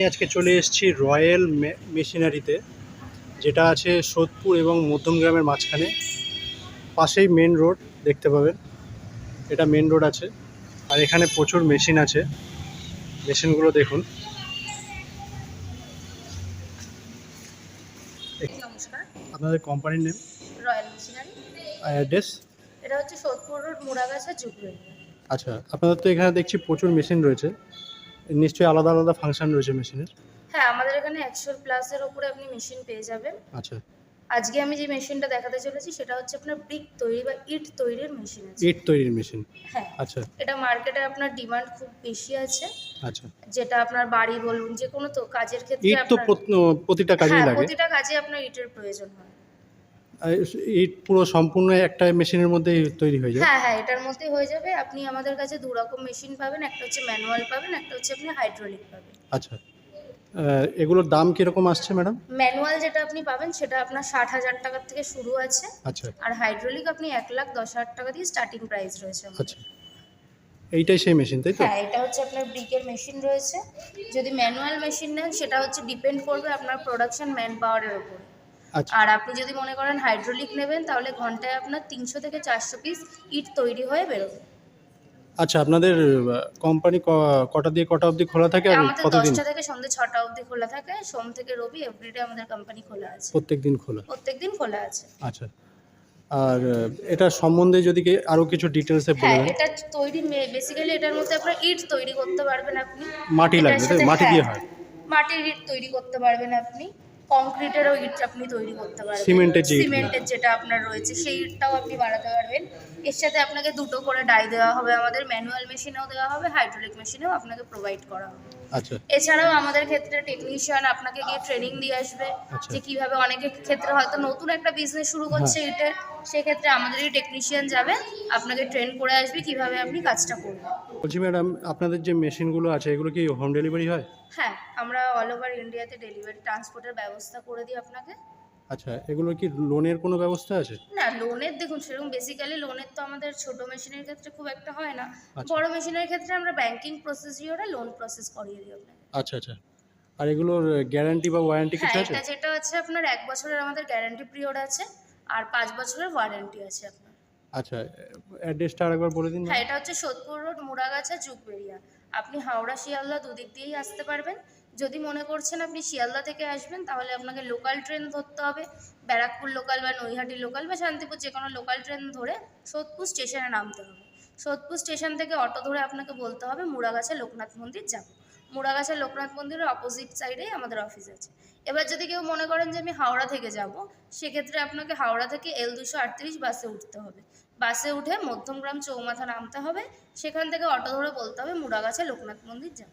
আমি আজকে চলে এসেছি রয়্যাল মেশিনারিতে যেটা আছে সোদপুর এবং মধ্যমগ্রামের মাঝখানে। পাশেই মেন রোড দেখতে পাবেন। এটা মেন রোড আছে আর এখানে প্রচুর মেশিন আছে। মেশিনগুলো দেখুন। নমস্কার। আপনাদের কোম্পানির নেম? Royal machinery. অ্যাড্রেস? এটা হচ্ছে সোদপুর রোড মুড়াগাছা যুগবেল আচ্ছা আপনাদের তো এখানে দেখছি প্রচুর মেশিন রয়েছে। নিশ্চয়ই আলাদা আলাদা ফাংশন রয়েছে মেশিনের হ্যাঁ আমাদের এখানে একশো প্লাসের ওপরে আপনি মেশিন পেয়ে যাবেন। আচ্ছা। আজকে আমি যে মেশিনটা দেখাতে চলেছি সেটা হচ্ছে আপনার ব্রিক তৈরি বা ইট তৈরির মেশিন আছে। ইট তৈরির মেশিন হ্যাঁ। আচ্ছা। এটা মার্কেটে আপনার ডিমান্ড খুব বেশি আছে। আচ্ছা। যেটা আপনার বাড়ি বলুন যে কোনো তো কাজের ক্ষেত্রে ইট তো প্রতিটা কাজেই হ্যাঁ লাগে। প্রতিটা কাজে আপনার ইটের প্রয়োজন হয়। ইট পুরো সম্পূর্ণ একটা মেশিনের মধ্যেই তৈরি হয়ে যায় হ্যাঁ হ্যাঁ এটার মধ্যে হয়ে যাবে। আপনি আমাদের কাছে দু রকম মেশিন পাবেন একটা হচ্ছে ম্যানুয়াল পাবেন একটা হচ্ছে আপনি হাইড্রোলিক পাবেন। আচ্ছা। এগুলোর দাম কীরকম আসছে ম্যাডাম? ম্যানুয়াল যেটা আপনি পাবেন সেটা আপনার ষাট হাজার টাকার থেকে শুরু আছে। আচ্ছা। আর হাইড্রোলিক আপনি এক লাখ দশ হাজার টাকা দিয়ে স্টার্টিং প্রাইস রয়েছে আচ্ছা। এইটাই সেই মেশিন তাই তো? হ্যাঁ এটা হচ্ছে আপনার ব্রিকের মেশিন রয়েছে। যদি ম্যানুয়াল মেশিন নেন সেটা হচ্ছে ডিপেন্ড করবে আপনার প্রোডাকশন ম্যান পাওয়ারের উপর। আর আপনি যদি মনে করেন হাইড্রোলিক নেবেন তাহলে ঘন্টায় আপনার তিনশো থেকে চারশো পিস ইট তৈরি হয়ে বেরোবে। আচ্ছা আপনাদের কোম্পানি কটা দিয়ে কটা অবধি খোলা থাকে আর কতদিন? দশটা থেকে সন্ধ্যে ছটা অবধি খোলা থাকে। সোম থেকে রবি এভরিডে আমাদের কোম্পানি খোলা আছে। প্রত্যেক দিন খোলা? প্রত্যেকদিন খোলা আছে। আচ্ছা। আর এটা সম্বন্ধে যদি কি আরও কিছু ডিটেলসে হ্যাঁ বলবেন এটা তৈরি বেসিক্যালি এটার মধ্যে আপনার ইট তৈরি করতে পারবেন আপনি। মাটি লাগবে মাটি দিয়ে হ্যাঁ, হয়। মাটির ইট তৈরি করতে পারবেন আপনি। কংক্রিটেরও ইট আপনি তৈরি করতে পারবেন সিমেন্টের যে। সিমেন্টের যেটা আপনার রয়েছে সেই ইটটাও আপনি বানাতে পারবেন এর সাথে আপনাকে দুটো করে ডাই দেওয়া হবে আমাদের ম্যানুয়াল মেশিনেও দেওয়া হবে হাইড্রোলিক মেশিনেও আপনাকে প্রোভাইড করা হবে আচ্ছা এছাড়াও আমাদের ক্ষেত্রে টেকনিশিয়ান আপনাকে গিয়ে ট্রেনিং দিয়ে আসবে আচ্ছা। যে কীভাবে অনেকের ক্ষেত্রে হয়তো নতুন একটা বিজনেস শুরু করছে হ্যাঁ। ইটের সেক্ষেত্রে আমাদেরই টেকনিশিয়ান যাবে আপনাকে ট্রেন করে আসবে কীভাবে আপনি কাজটা করবেন বলছি ম্যাডাম আপনাদের যে মেশিনগুলো আছে এগুলো কি হোম ডেলিভারি হয় হ্যাঁ আমরা অল ওভার ইন্ডিয়াতে ডেলিভারি ট্রান্সপোর্টের ব্যবস্থা করে দিই আপনাকে। আচ্ছা এগুলো কি লোনের কোনো ব্যবস্থা আছে? না লোনের দেখুন সেরকম বেসিক্যালি লোনের তো আমাদের ছোট মেশিনের ক্ষেত্রে খুব একটা হয় না। আচ্ছা। বড় মেশিনের ক্ষেত্রে আমরা ব্যাংকিং প্রসিজিওরে লোন প্রসেস করিয়ে দিই আপনাকে। আচ্ছা আচ্ছা। আর এগুলোর গ্যারান্টি বা ওয়ারেন্টি হ্যাঁ কিছু আছে? এটা যেটা আছে আপনার এক বছরের আমাদের গ্যারান্টি পিরিয়ড আছে আর পাঁচ বছরের ওয়ারেন্টি আছে আপনার। আচ্ছা অ্যাড্রেসটা আরেকবার বলে দিন। হ্যাঁ এটা হচ্ছে সোদপুর রোড মুড়াগাছা যুগবেরিয়া আপনি হাওড়া, শিয়ালদা দুদিক দিয়েই আসতে পারবেন। যদি মনে করছেন আপনি শিয়ালদা থেকে আসবেন, তাহলে আপনাকে লোকাল ট্রেন ধরতে হবে। ব্যারাকপুর লোকাল বা নৈহাটি লোকাল বা শান্তিপুর যে কোনো লোকাল ট্রেন ধরে সোদপুর স্টেশনে নামতে হবে। সোদপুর স্টেশন থেকে অটো ধরে আপনাকে বলতে হবে, মুড়াগাছা লোকনাথ মন্দির যাব। মুড়াগাছা লোকনাথ মন্দিরের অপোজিট সাইডেই আমাদের অফিস আছে। এবার যদি কেউ মনে করেন যে আমি হাওড়া থেকে যাব, সেক্ষেত্রে আপনাকে হাওড়া থেকে এল দুশো আটত্রিশ বাসে উঠতে হবে। বাসে উঠে মধ্যমগ্রাম চৌমাথা নামতে হবে, সেখান থেকে অটো ধরে বলতে হবে মুড়াগাছা লোকনাথ মন্দির যাব